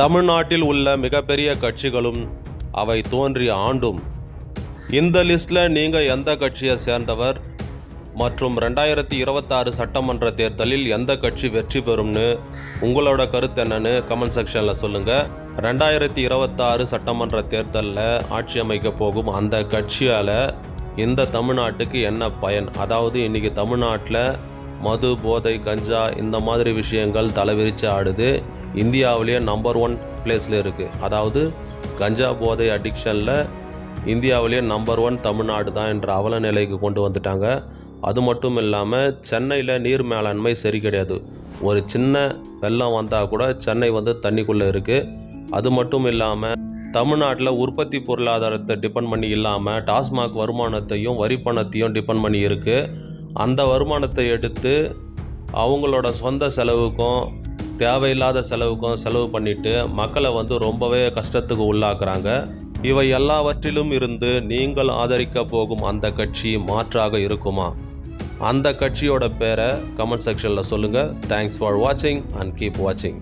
தமிழ்நாட்டில் உள்ள மிகப்பெரிய கட்சிகளும் அவை தோன்றிய ஆண்டும் இந்த லிஸ்ட்டில் நீங்கள் எந்த கட்சியை சேர்ந்தவர்? மற்றும் ரெண்டாயிரத்தி இருபத்தாறு சட்டமன்ற தேர்தலில் எந்த கட்சி வெற்றி பெறும்னு உங்களோட கருத்து என்னன்னு கமெண்ட் செக்ஷனில் சொல்லுங்கள் ரெண்டாயிரத்தி இருபத்தாறு சட்டமன்ற தேர்தலில் ஆட்சி அமைக்க போகும் அந்த கட்சியால் இந்த தமிழ்நாட்டுக்கு என்ன பயன்? அதாவது இன்றைக்கி தமிழ்நாட்டில் மது போதை கஞ்சா இந்த மாதிரி விஷயங்கள் தலைவிரிச்சு ஆடுது. இந்தியாவிலேயே நம்பர் ஒன் பிளேஸில் இருக்குது அதாவது கஞ்சா போதை அடிக்ஷனில் இந்தியாவிலேயே நம்பர் ஒன் தமிழ்நாடு தான் என்ற அவல நிலைக்கு கொண்டு வந்துட்டாங்க. அது மட்டும் இல்லாமல் சென்னையில் நீர் மேலாண்மை சரி கிடையாது. ஒரு சின்ன வெள்ளம் வந்தால் கூட சென்னை வந்து தண்ணிக்குள்ளே இருக்குது அது மட்டும் இல்லாமல் தமிழ்நாட்டில் உற்பத்தி பொருளாதாரத்தை டிபெண்ட் பண்ணி இல்லாமல் டாஸ்மாக் வருமானத்தையும் வரி பணத்தையும் டிபெண்ட் பண்ணி இருக்குது அந்த வருமானத்தை எடுத்து அவங்களோட சொந்த செலவுக்கும் தேவையில்லாத செலவுக்கும் செலவு பண்ணிட்டு மக்களை வந்து ரொம்பவே கஷ்டத்துக்கு உள்ளாக்குறாங்க. இவை எல்லாவற்றிலும் இருந்து நீங்கள் ஆதரிக்க போகும் அந்த கட்சி மாற்றாக இருக்குமா? அந்த கட்சியோட பேரை கமெண்ட் செக்ஷனில் சொல்லுங்கள் தேங்க்ஸ் ஃபார் வாட்சிங் அண்ட் கீப் வாட்சிங்